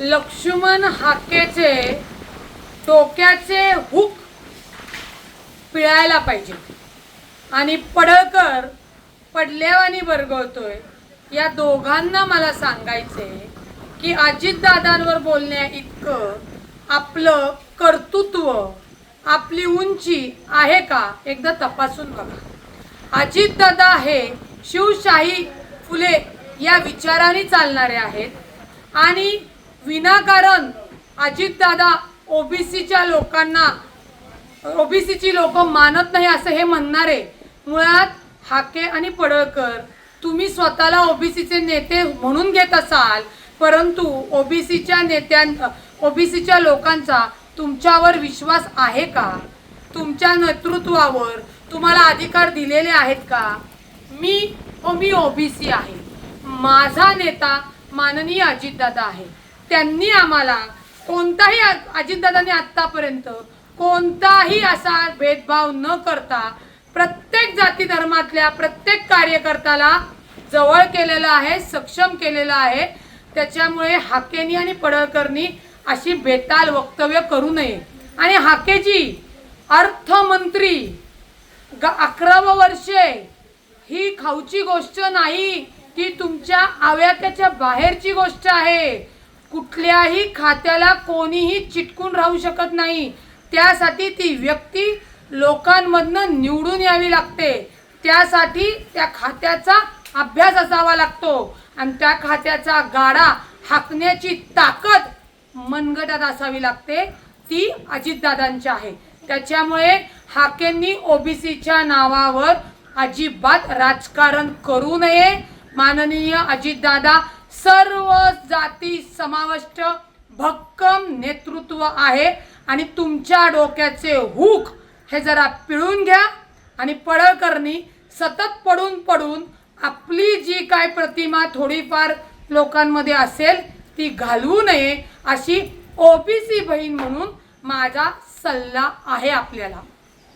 Laxman हाकेचे डोक्याचे hook पिळायला पाहिजे. आणि पडळकर पडल्यावानी बरगवतोय या दोघांना मला सांगायचे की अजितदादांवर बोलण्या इतकं आपलं कर्तृत्व आपली उंची आहे का? एकदा तपासून बघा. अजितदादा हे शिवशाही फुले या विचाराने चालणारे आहेत. आणि विनाकारण अजितदादा ओबीसीच्या लोकांना ओबीसीची लोक मानत नाही असं हे म्हणणारे मुळात हाके आणि पडळकर तुम्ही स्वतःला ओबीसीचे नेते म्हणून घेत असाल परंतु ओबीसीच्या नेत्यां ओबीसीच्या लोकांचा तुमच्यावर विश्वास आहे का? तुमच्या नेतृत्वावर तुम्हाला अधिकार दिलेले आहेत का? मी ओ मी ओबीसी आहे. माझा नेता माननीय अजितदादा आहे. त्यांनी आम्हाला कोणताही अजितदादांनी आत्तापर्यंत कोणताही असा भेदभाव न करता प्रत्येक जाती धर्मातल्या प्रत्येक कार्यकर्त्याला जवळ केलेलं आहे सक्षम केलेलं आहे. त्याच्यामुळे हाकेनी आणि पडळकरनी अशी बेताल वक्तव्य करू नये. आणि हाकेजी अर्थमंत्री ग अकरावं वर्षे ही खाऊची गोष्ट नाही ती तुमच्या आव्यात्याच्या बाहेरची गोष्ट आहे. कुठल्याही खात्याला कोणीही चिटकून राहू शकत नाही. त्यासाठी ती व्यक्ती लोकांमधनं निवडून यावी लागते. त्यासाठी त्या खात्याचा अभ्यास असावा लागतो आणि त्या खात्याचा गाडा हाकण्याची ताकद मनगटात असावी लागते. ती अजितदादांची आहे. त्याच्यामुळे हाकेंनी ओबीसीच्या नावावर अजिबात राजकारण करू नये. माननीय अजितदादा सर्व जाती समाविष्ट भक्कम नेतृत्व आहे. आणि तुमच्या डोक्याचे हुक हे जरा पिळून घ्या. आणि पडळकरणी सतत पडून पडून आपली जी काय प्रतिमा थोडीफार लोकांमध्ये असेल ती घालवू नये अशी ओबीसी बहीण म्हणून माझा सल्ला आहे आपल्याला.